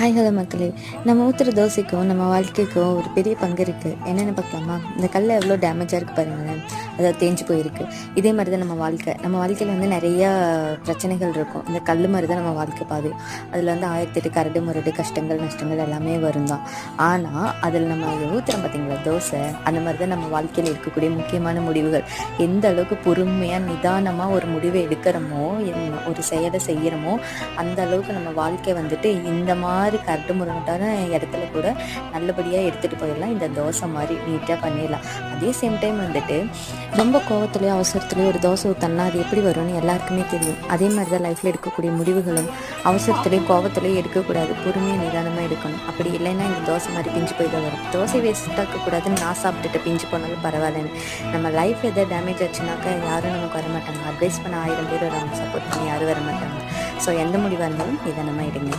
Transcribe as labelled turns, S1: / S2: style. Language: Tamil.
S1: ஹாய் ஹலோ மக்களே. நம்ம ஊற்றுற தோசைக்கும் நம்ம வாழ்க்கைக்கும் ஒரு பெரிய பங்கு இருக்குது என்னென்னு பார்க்கலாமா? இந்த கல் எவ்வளோ டேமேஜாக இருக்குது பாருங்களேன். அதாவது தேஞ்சு போயிருக்கு. இதே மாதிரி தான் நம்ம வாழ்க்கை. நம்ம வாழ்க்கையில் வந்து நிறையா பிரச்சனைகள் இருக்கும். இந்த கல் மாதிரி தான் நம்ம வாழ்க்கை பாது. அதில் வந்து ஆயிரத்தெட்டு கரடு முரடு கஷ்டங்கள் நஷ்டங்கள் எல்லாமே வரும் தான். ஆனால் அதில் நம்ம ஊற்றுறோம் பார்த்தீங்களா தோசை. அந்த மாதிரி தான் நம்ம வாழ்க்கையில் இருக்கக்கூடிய முக்கியமான முடிவுகள். எந்த அளவுக்கு பொறுமையாக நிதானமாக ஒரு முடிவை எடுக்கிறோமோ என்ன- ஒரு செயலை செய்கிறோமோ அந்த அளவுக்கு நம்ம வாழ்க்கை வந்துட்டு இந்த மாதிரி கரடு முரட்டான இடத்துல கூட நல்லபடியாக எடுத்துகிட்டு போயிடலாம். இந்த தோசை மாதிரி நீட்டாக பண்ணிடலாம். அதே சேம் டைம் வந்துட்டு ரொம்ப கோவத்துலேயோ அவசரத்துலேயோ ஒரு தோசை ஊற்றனா அது எப்படி வரும்னு எல்லாருக்குமே தெரியும். அதே மாதிரி தான் லைஃப்பில் எடுக்கக்கூடிய முடிவுகளும் அவசரத்துலேயும் கோவத்துலேயும் எடுக்கக்கூடாது. பொறுமையாக நிதானமாக எடுக்கணும். அப்படி இல்லைன்னா இந்த தோசை மாதிரி பிஞ்சு போய் தான் வரும். தோசை வேஸ்ட் ஆக்கக்கூடாதுன்னு நான் சாப்பிட்டுட்டு பிஞ்சு போனாலும் பரவாயில்லன்னு. நம்ம லைஃப் எதாவது டேமேஜ் ஆச்சுனாக்கா யாரும் நமக்கு வர மாட்டாங்க அட்வைஸ் பண்ண ஆயிரம் பேர் வராங்க. சப்போர்ட் பண்ணி யாரும் வர மாட்டாங்க ஸோ எந்த முடிவாக இருந்தாலும் நிதானமாக எடுங்க.